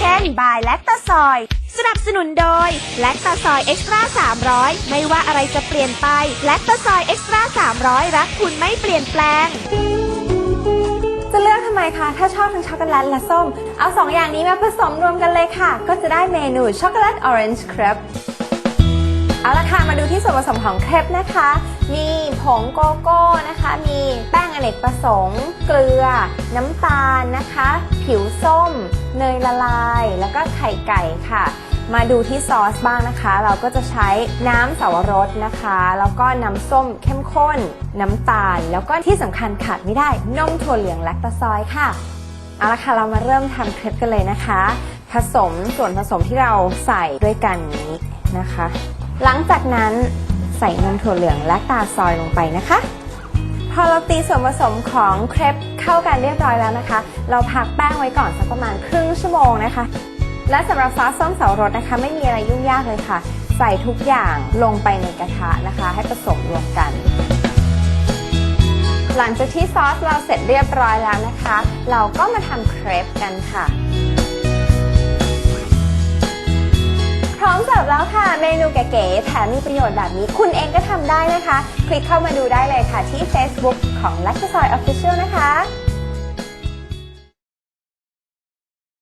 ช่น บายแลคตาซอย สนับสนุนโดย แลคตาซอยเอ็กซ์ตร้า300 ไม่ว่าอะไรจะเปลี่ยนไป แลคตาซอยเอ็กซ์ตร้า300 รักคุณไม่เปลี่ยนแปลง จะเลือกทำไมคะ ถ้าชอบทั้งช็อกโกแลตและส้ม เอาสองอย่างนี้มาผสมรวมกันเลยค่ะ ก็จะได้เมนูช็อกโกแลตออเรนจ์ครปเอาละค่ะ มาดูที่ส่วนผสมของเครปนะคะ มีผงโกโก้นะคะ มีแป้งอเนกประสงค์ เกลือ น้ำตาลนะคะ ผิวส้ม เนยละลาย แล้วก็ไข่ไก่ค่ะ มาดูที่ซอสบ้างนะคะ เราก็จะใช้น้ำสาวรสนะคะ แล้วก็น้ำส้มเข้มข้น น้ำตาล แล้วก็ที่สำคัญขาดไม่ได้นมถั่วเหลืองแลคตาซอยค่ะเอาละค่ะเรามาเริ่มทำเครปกันเลยนะคะ ผสมส่วนผสมที่เราใส่ด้วยกันนี้นะคะ หลังจากนั้นใส่นมถั่วเหลืองและตาซอยลงไปนะคะ อเราตีส่วนผสมของเครปเข้ากันเรียบร้อยแล้วนะคะ เราพักแป้งไว้ก่อนสักประมาณครึ่งชั่วโมงนะคะ และสำหรับซอสส้มเสาวรสนะคะ ไม่มีอะไรยุ่งยากเลยค่ะ ใส่ทุกอย่างลงไปในกระทะนะคะ ให้ผสมรวมกัน หลังจากที่ซอสเราเสร็จเรียบร้อยแล้วนะคะ เราก็มาทำเครปกันค่ะ ค่ะ เมนูเก๋ๆแถมมีประโยชน์แบบนี้ คุณเองก็ทำได้นะคะ คลิกเข้ามาดูได้เลยค่ะที่ Facebook ของ l a c t o s o y Official นะคะ